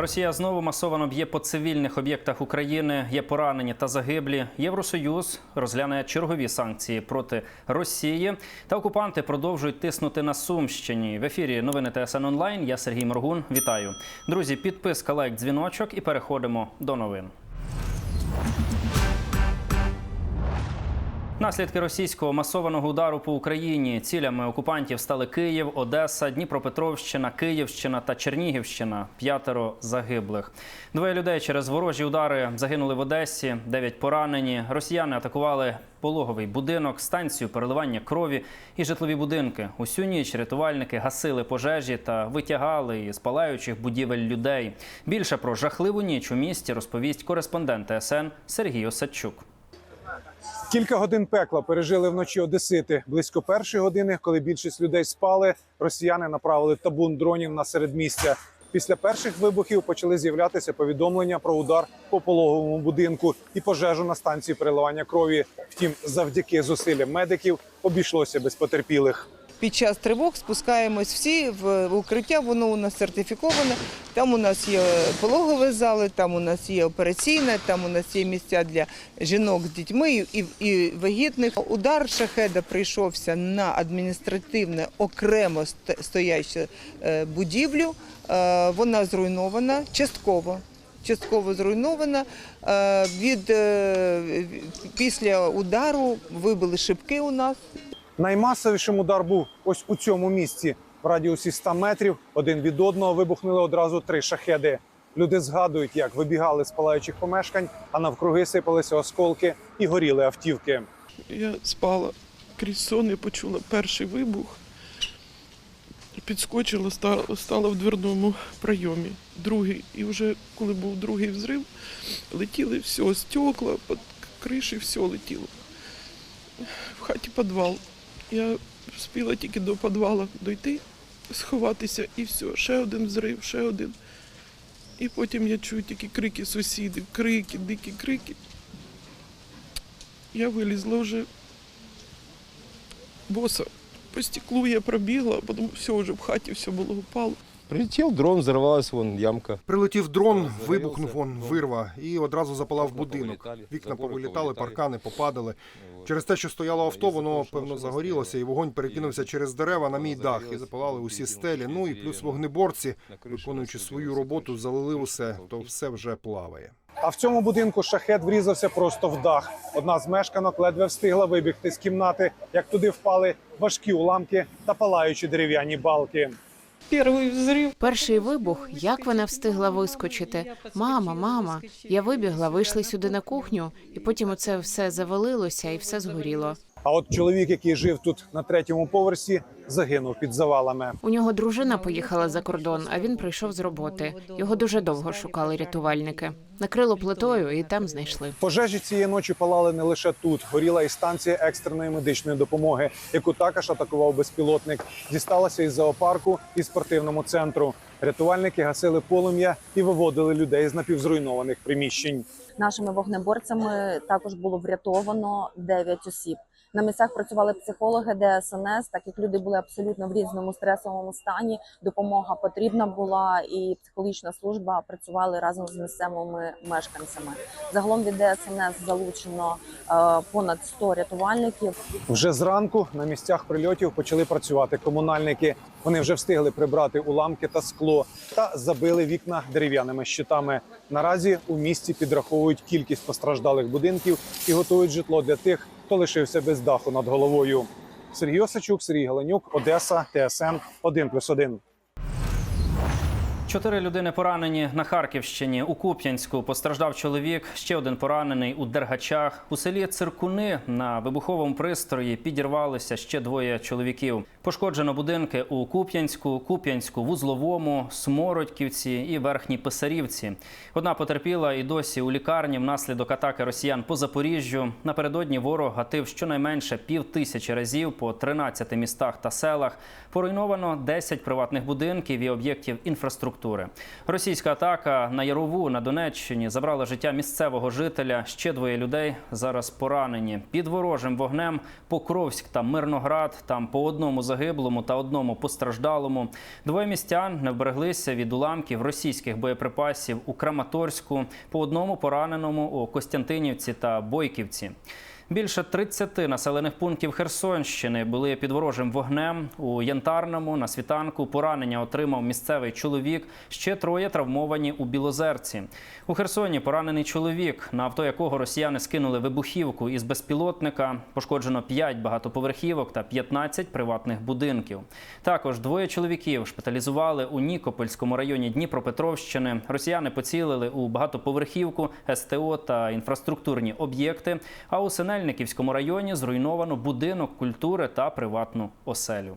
Росія знову масовано б'є по цивільних об'єктах України. Є поранені та загиблі. Євросоюз розгляне чергові санкції проти Росії. Та окупанти продовжують тиснути на Сумщині. В ефірі новини ТСН онлайн. Я Сергій Моргун. Вітаю, друзі. Підписка, лайк, дзвіночок і переходимо до новин. Наслідки російського масованого удару по Україні цілями окупантів стали Київ, Одеса, Дніпропетровщина, Київщина та Чернігівщина. П'ятеро загиблих. Двоє людей через ворожі удари загинули в Одесі, дев'ять поранені. Росіяни атакували пологовий будинок, станцію переливання крові і житлові будинки. Усю ніч рятувальники гасили пожежі та витягали із палаючих будівель людей. Більше про жахливу ніч у місті розповість кореспондент ТСН Сергій Осадчук. Кілька годин пекла пережили вночі Одесити. Близько першої години, коли більшість людей спали, росіяни направили табун дронів на середмістя. Після перших вибухів почали з'являтися повідомлення про удар по пологовому будинку і пожежу на станції переливання крові. Втім, завдяки зусиллям медиків обійшлося без потерпілих. Під час тривог спускаємось всі в укриття, воно у нас сертифіковане. Там у нас є пологові зали, там у нас є операційна, там у нас є місця для жінок з дітьми і, і вагітних. Удар шахеда прийшовся на адміністративне окремо ст- стоячу е, будівлю. Е, Вона зруйнована частково. Частково зруйнована. Е, Від після удару вибили шибки у нас. Наймасовішим удар був ось у цьому місці. В радіусі 100 метрів один від одного вибухнули одразу три шахеди. Люди згадують, як вибігали з палаючих помешкань, а навкруги сипалися осколки і горіли автівки. Я спала крізь сон, я почула перший вибух. Підскочила, стала в дверному прийомі. Другий. І вже коли був другий взрив, летіли все, стекла, під криші, все летіло. В хаті підвал. Я встигла тільки до підвала дойти, сховатися і все. Ще один взрив, ще один. І потім я чую тільки крики сусідів, крики, дикі крики. Я вилізла вже боса. По стеклу я пробігла, а потім все вже в хаті все було упало. Прилетел дрон, взорвалась вон ямка. Прилетів дрон, вибухнув он ну, вирва і одразу запалав будинок. Вікна повилітали, паркани попадали. Через те, що стояло авто, воно певно загорілося, і вогонь перекинувся через дерева на мій дах і запалали усі стелі. Ну і плюс вогнеборці, виконуючи свою роботу, залили усе, то все вже плаває. А в цьому будинку шахет врізався просто в дах. Одна з мешканок ледве встигла вибігти з кімнати, як туди впали важкі уламки та палаючі дерев'яні балки. Перший взрив. Перший вибух, як вона встигла вискочити? Мама, мама. Я вибігла, вийшли сюди на кухню, і потім оце все завалилося і все згоріло. А от чоловік, який жив тут на третьому поверсі, загинув під завалами. У нього дружина поїхала за кордон, а він прийшов з роботи. Його дуже довго шукали рятувальники. Накрило плитою і там знайшли. Пожежі цієї ночі палали не лише тут. Горіла і станція екстреної медичної допомоги, яку також атакував безпілотник. Дісталася із зоопарку і спортивному центру. Рятувальники гасили полум'я і виводили людей з напівзруйнованих приміщень. Нашими вогнеборцями також було врятовано 9 осіб. На місцях працювали психологи ДСНС, так як люди були абсолютно в різному стресовому стані. Допомога потрібна була, і психологічна служба працювали разом з місцевими мешканцями. Загалом від ДСНС залучено е, понад 100 рятувальників. Вже зранку на місцях прильотів почали працювати комунальники. Вони вже встигли прибрати уламки та скло та забили вікна дерев'яними щитами. Наразі у місті підраховують кількість постраждалих будинків і готують житло для тих, хто лишився без даху над головою. Сергій Осачук, Сергій Галенюк, Одеса, ТСН 1+,1. Чотири людини поранені на Харківщині. У Куп'янську постраждав чоловік. Ще один поранений у Дергачах. У селі Циркуни на вибуховому пристрої підірвалися ще двоє чоловіків. Пошкоджено будинки у Куп'янську, Куп'янську, Вузловому, Смородьківці і Верхній Писарівці. Одна потерпіла і досі у лікарні внаслідок атаки росіян по Запоріжжю. Напередодні ворог гатив щонайменше пів тисячі разів по 13 містах та селах. Поруйновано 10 приватних будинків і об'єктів інфраструктури. Інфраструктури. Російська атака на Ярову на Донеччині забрала життя місцевого жителя. Ще двоє людей зараз поранені. Під ворожим вогнем Покровськ та Мирноград. Там по одному загиблому та одному постраждалому. Двоє містян не вбереглися від уламків російських боєприпасів у Краматорську, по одному пораненому у Костянтинівці та Бойківці. Більше 30 населених пунктів Херсонщини були під ворожим вогнем. У Янтарному на світанку поранення отримав місцевий чоловік. Ще троє травмовані у Білозерці. У Херсоні поранений чоловік, на авто якого росіяни скинули вибухівку із безпілотника. Пошкоджено 5 багатоповерхівок та 15 приватних будинків. Також двоє чоловіків шпиталізували у Нікопольському районі Дніпропетровщини. Росіяни поцілили у багатоповерхівку, СТО та інфраструктурні об'єкти. А у Синельниківському районі зруйновано будинок культури та приватну оселю.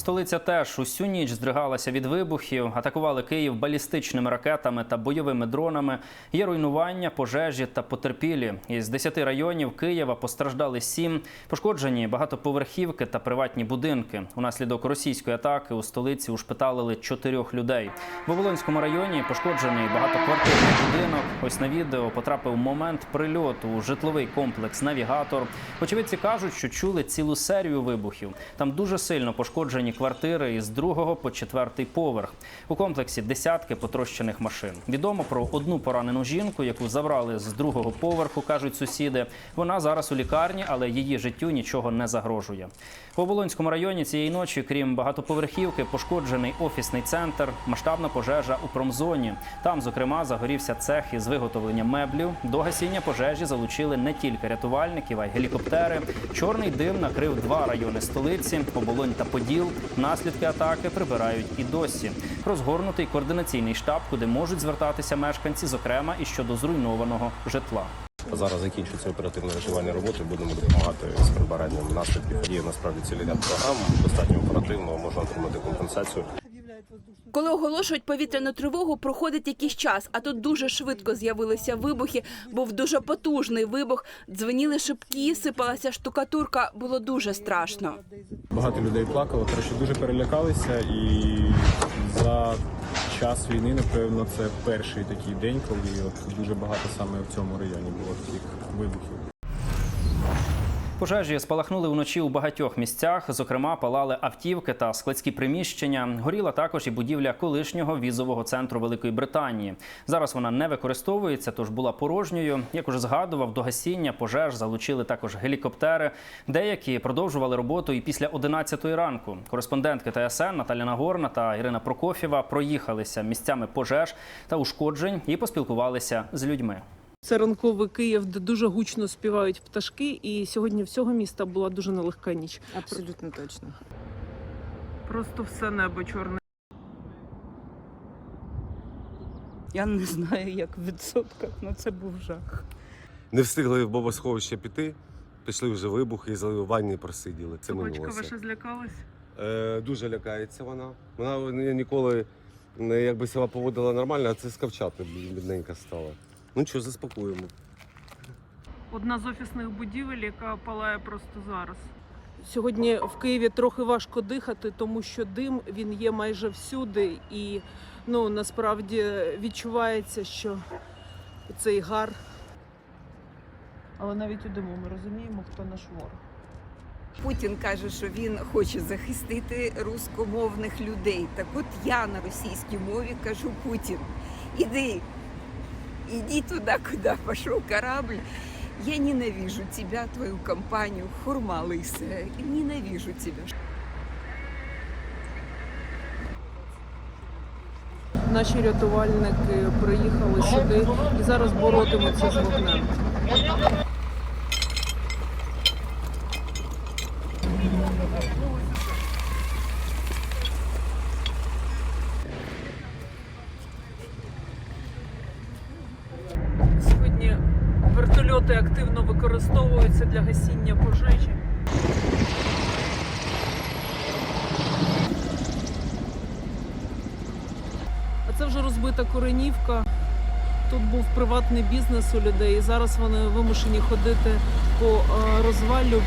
Столиця теж усю ніч здригалася від вибухів, атакували Київ балістичними ракетами та бойовими дронами. Є руйнування, пожежі та потерпілі. Із 10 районів Києва постраждали 7, пошкоджені багатоповерхівки та приватні будинки. Унаслідок російської атаки у столиці ушпиталили чотирьох людей. В Оболонському районі пошкоджений багатоквартирний будинок. Ось на відео потрапив момент прильоту у житловий комплекс Навігатор. Очевидці кажуть, що чули цілу серію вибухів. Там дуже сильно пошкоджені квартири із другого по четвертий поверх. У комплексі десятки потрощених машин. Відомо про одну поранену жінку, яку забрали з другого поверху, кажуть сусіди. Вона зараз у лікарні, але її життю нічого не загрожує. В Оболонському районі цієї ночі, крім багатоповерхівки, пошкоджений офісний центр, масштабна пожежа у промзоні. Там, зокрема, загорівся цех із виготовлення меблів. До гасіння пожежі залучили не тільки рятувальників, а й гелікоптери. Чорний дим накрив два райони столиці Оболонь та Поділ. Наслідки атаки прибирають і досі. Розгорнутий координаційний штаб, куди можуть звертатися мешканці, зокрема і щодо зруйнованого житла. Зараз закінчується оперативне рятувальні роботи. Будемо допомагати з прибиранням наслідків. Є насправді цілий ряд програм. Достатньо оперативно можна отримати компенсацію. Коли оголошують повітряну тривогу, проходить якийсь час, а тут дуже швидко з'явилися вибухи. Був дуже потужний вибух. Дзвеніли шибки, сипалася штукатурка. Було дуже страшно. Багато людей плакало, коротше, дуже перелякалися, і за час війни, напевно, це перший такий день, коли от дуже багато саме в цьому районі було таких вибухів. Пожежі спалахнули вночі у багатьох місцях. Зокрема, палали автівки та складські приміщення. Горіла також і будівля колишнього візового центру Великої Британії. Зараз вона не використовується, тож була порожньою. Як уже згадував, до гасіння пожеж залучили також гелікоптери. Деякі продовжували роботу і після 11 ранку. Кореспондентки ТСН Наталя Нагорна та Ірина Прокофєва проїхалися місцями пожеж та ушкоджень і поспілкувалися з людьми. Це ранковий Київ, де дуже гучно співають пташки, і сьогодні всього міста була дуже нелегка ніч. Абсолютно точно. Просто все небо чорне. Я не знаю, як в відсотках, але це був жах. Не встигли в бомбосховище піти. Пішли вже вибухи, і ванні просиділи. Це минулося. ваша злякалась? Е, дуже лякається вона. Вона ніколи не якби себе поводила нормально, а це скавчати бідненька стала. Ну що, заспокоїмо. Одна з офісних будівель, яка палає просто зараз. Сьогодні в Києві трохи важко дихати, тому що дим він є майже всюди, і ну насправді відчувається, що цей гар. Але навіть у диму ми розуміємо, хто наш ворог. Путін каже, що він хоче захистити рускомовних людей. Так от я на російській мові кажу Путін, іди, іди туди, куди пошел корабль. Я ненавижу тебя, твою компанию, хурма лысая. Ненавижу тебя. Наші рятувальники приїхали сюди і зараз боротимуться з вогнем. Сьогодні вертольоти активно використовуються для гасіння пожежі. А це вже розбита коренівка. Тут був приватний бізнес у людей, і зараз вони вимушені ходити по е, розвалю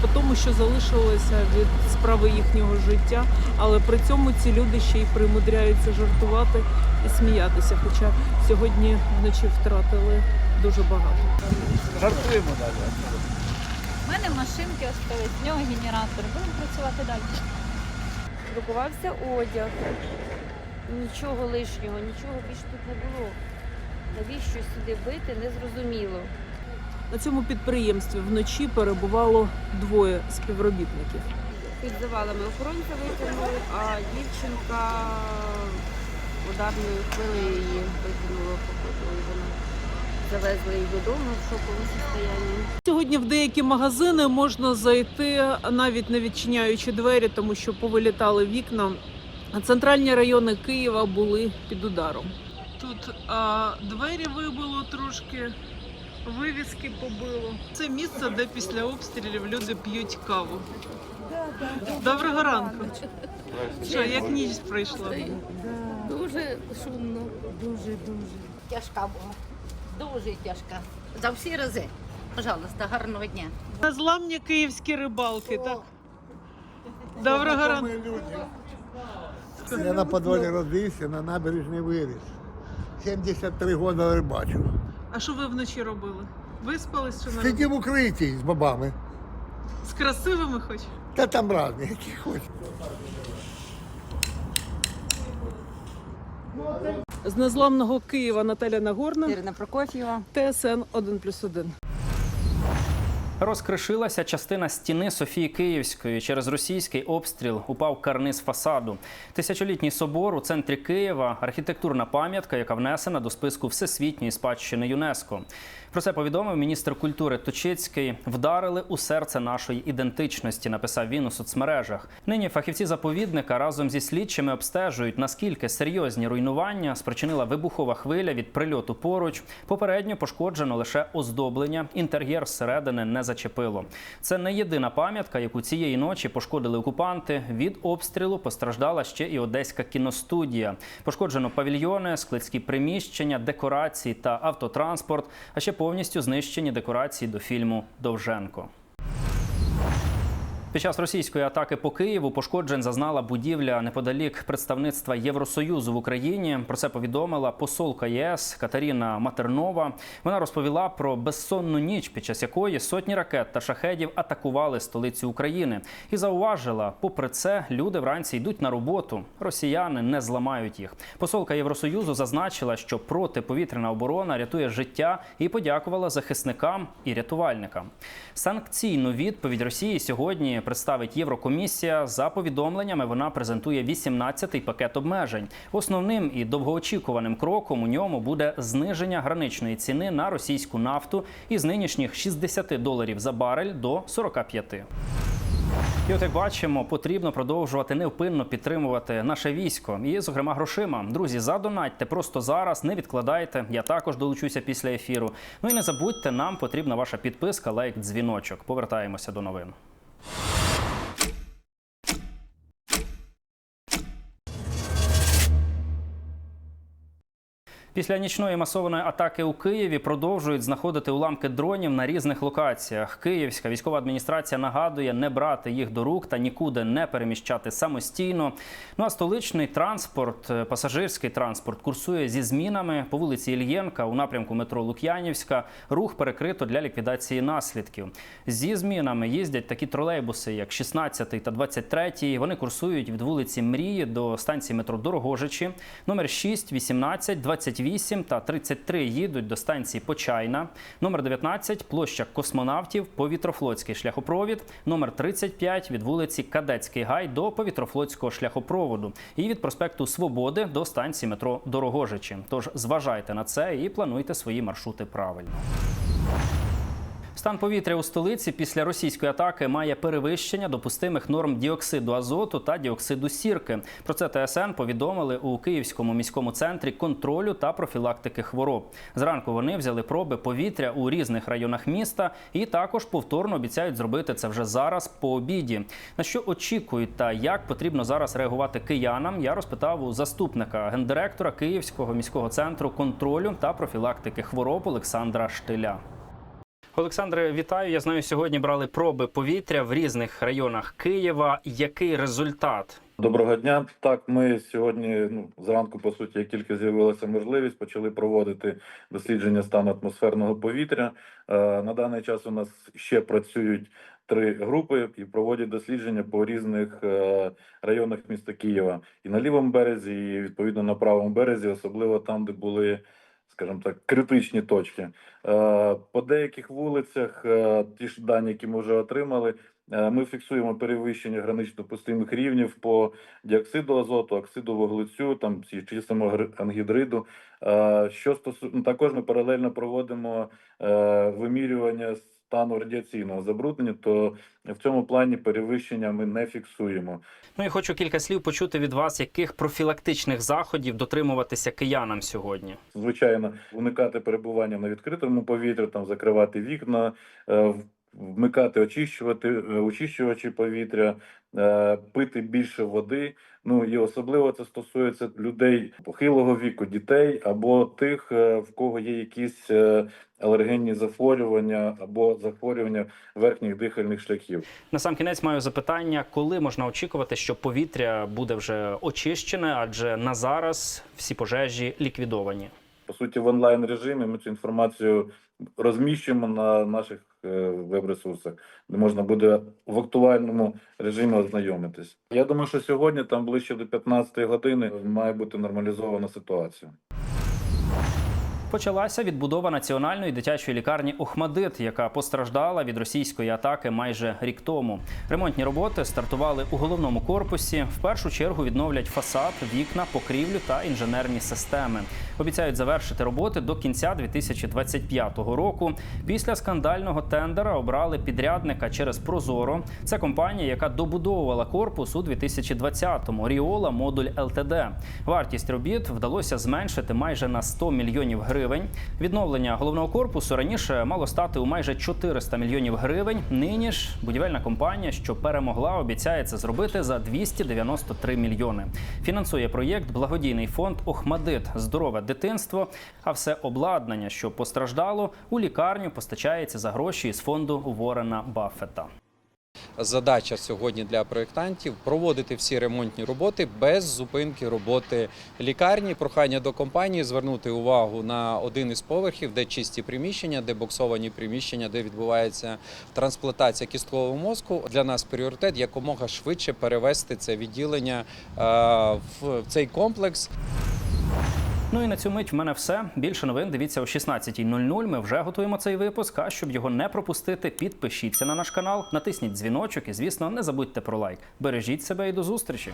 по тому, що залишилося від справи їхнього життя, але при цьому ці люди ще й примудряються жартувати і сміятися. Хоча сьогодні вночі втратили дуже багато. Жартуємо далі. У мене машинки остались, в нього генератор. Будемо працювати далі. Друкувався одяг. Нічого лишнього, нічого більш тут не було. Навіщо сюди бити, не зрозуміло. На цьому підприємстві вночі перебувало двоє співробітників. Під завалами охоронця витягнули, а дівчинка ударною хвилею її. І вона завезли її додому в шоковому стані. Сьогодні в деякі магазини можна зайти навіть не відчиняючи двері, тому що повилітали вікна. А Центральні райони Києва були під ударом. Тут а, двері вибило трошки, вивіски побило. Це місце, де після обстрілів люди п'ють каву. Доброго ранку. Що, як ніч пройшла? Дуже шумно, дуже дуже. Тяжка була. Дуже тяжка. За всі рази. Пожалуйста, гарного дня. Незламні київські рибалки, так? Доброго ранку. Я на подвалі родився, на набережній виріс. 73 роки рибачу. А що ви вночі робили? Виспались чи не? Сидів в укритті з бабами. З красивими хоч? Та там різні, які хочеш. З незламного Києва Наталя Нагорна. Ірина Прокоф'єва. ТСН 1+,1. Розкришилася частина стіни Софії Київської. Через російський обстріл упав карниз фасаду. Тисячолітній собор у центрі Києва архітектурна пам'ятка, яка внесена до списку всесвітньої спадщини ЮНЕСКО. Про це повідомив міністр культури Точицький. Вдарили у серце нашої ідентичності, написав він у соцмережах. Нині фахівці заповідника разом зі слідчими обстежують, наскільки серйозні руйнування спричинила вибухова хвиля від прильоту поруч. Попередньо пошкоджено лише оздоблення. Інтер'єр зсередини не зачепило. Це не єдина пам'ятка, яку цієї ночі пошкодили окупанти. Від обстрілу постраждала ще і одеська кіностудія. Пошкоджено павільйони, складські приміщення, декорації та автотранспорт. А ще повністю знищені декорації до фільму Довженко. Під час російської атаки по Києву пошкоджень зазнала будівля неподалік представництва Євросоюзу в Україні. Про це повідомила посолка ЄС Катерина Матернова. Вона розповіла про безсонну ніч, під час якої сотні ракет та шахедів атакували столицю України, і зауважила, попри це, люди вранці йдуть на роботу. Росіяни не зламають їх. Посолка Євросоюзу зазначила, що протиповітряна оборона рятує життя і подякувала захисникам і рятувальникам. Санкційну відповідь Росії сьогодні представить Єврокомісія. За повідомленнями вона презентує 18-й пакет обмежень. Основним і довгоочікуваним кроком у ньому буде зниження граничної ціни на російську нафту із нинішніх 60 доларів за барель до 45. І от як бачимо, потрібно продовжувати невпинно підтримувати наше військо. І, зокрема, грошима. Друзі, задонатьте просто зараз, не відкладайте. Я також долучуся після ефіру. Ну і не забудьте, нам потрібна ваша підписка, лайк, дзвіночок. Повертаємося до новин. Після нічної масованої атаки у Києві продовжують знаходити уламки дронів на різних локаціях. Київська військова адміністрація нагадує не брати їх до рук та нікуди не переміщати самостійно. Ну а столичний транспорт, е, пасажирський транспорт, курсує зі змінами по вулиці Ільєнка у напрямку метро Лук'янівська. Рух перекрито для ліквідації наслідків. Зі змінами їздять такі тролейбуси, як 16 та 23. Вони курсують від вулиці Мрії до станції метро Дорогожичі. Номер 6, 18, 28 та 33 їдуть до станції Почайна. Номер 19 – площа космонавтів, повітрофлотський шляхопровід. Номер 35 – від вулиці Кадецький гай до повітрофлотського шляхопроводу. І від проспекту Свободи до станції метро Дорогожичі. Тож зважайте на це і плануйте свої маршрути правильно. Стан повітря у столиці після російської атаки має перевищення допустимих норм діоксиду азоту та діоксиду сірки. Про це ТСН повідомили у Київському міському центрі контролю та профілактики хвороб. Зранку вони взяли проби повітря у різних районах міста і також повторно обіцяють зробити це вже зараз по обіді. На що очікують та як потрібно зараз реагувати киянам? Я розпитав у заступника гендиректора Київського міського центру контролю та профілактики хвороб Олександра Штиля. Олександре, вітаю. Я знаю, сьогодні брали проби повітря в різних районах Києва. Який результат? Доброго дня. Так, ми сьогодні, ну зранку, по суті, як тільки з'явилася можливість, почали проводити дослідження стану атмосферного повітря. Е, на даний час у нас ще працюють три групи і проводять дослідження по різних е, районах міста Києва і на лівому березі, і відповідно на правому березі, особливо там, де були. Скажімо так, критичні точки. Е, По деяких вулицях, е, ті ж дані, які ми вже отримали, е, ми фіксуємо перевищення гранично допустимих рівнів по діоксиду азоту, оксиду вуглецю, там чи самого ангідриду. Е, Що стосу... також ми паралельно проводимо вимірювання вимірювання стану радіаційного забруднення, то в цьому плані перевищення ми не фіксуємо. Ну і хочу кілька слів почути від вас, яких профілактичних заходів дотримуватися киянам сьогодні. звичайно, уникати перебування на відкритому повітрі, там закривати вікна, е, в- вмикати очищувати е, очищувачі повітря, е, пити більше води. Ну і особливо це стосується людей похилого віку, дітей або тих, е, в кого є якісь алергенні захворювання або захворювання верхніх дихальних шляхів. На сам кінець маю запитання, коли можна очікувати, що повітря буде вже очищене, адже на зараз всі пожежі ліквідовані. по суті в онлайн режимі. Ми цю інформацію розміщуємо на наших е, веб-ресурсах, де можна буде в актуальному режимі ознайомитись. Я думаю, що сьогодні, там ближче до 15 години, має бути нормалізована ситуація. Почалася відбудова національної дитячої лікарні Охмадит, яка постраждала від російської атаки майже рік тому. Ремонтні роботи стартували у головному корпусі. В першу чергу відновлять фасад, вікна, покрівлю та інженерні системи. Обіцяють завершити роботи до кінця 2025 року. Після скандального тендера обрали підрядника через Прозоро. Це компанія, яка добудовувала корпус у 2020-му. Ріола модуль ЛТД. Вартість робіт вдалося зменшити майже на 100 мільйонів гривень. Відновлення головного корпусу раніше мало стати у майже 400 мільйонів гривень. Нині ж будівельна компанія, що перемогла, обіцяє це зробити за 293 мільйони. Фінансує проєкт благодійний фонд Охмадит здорове дитинство. А все обладнання, що постраждало, у лікарню постачається за гроші із фонду Ворена Баффета. Задача сьогодні для проєктантів проводити всі ремонтні роботи без зупинки роботи лікарні. Прохання до компанії звернути увагу на один із поверхів, де чисті приміщення, де боксовані приміщення, де відбувається трансплантація кісткового мозку. Для нас пріоритет якомога швидше перевести це відділення е, в цей комплекс. Ну і на цю мить в мене все. Більше новин дивіться о 16.00. Ми вже готуємо цей випуск. А щоб його не пропустити, підпишіться на наш канал, натисніть дзвіночок і, звісно, не забудьте про лайк. Бережіть себе і до зустрічі.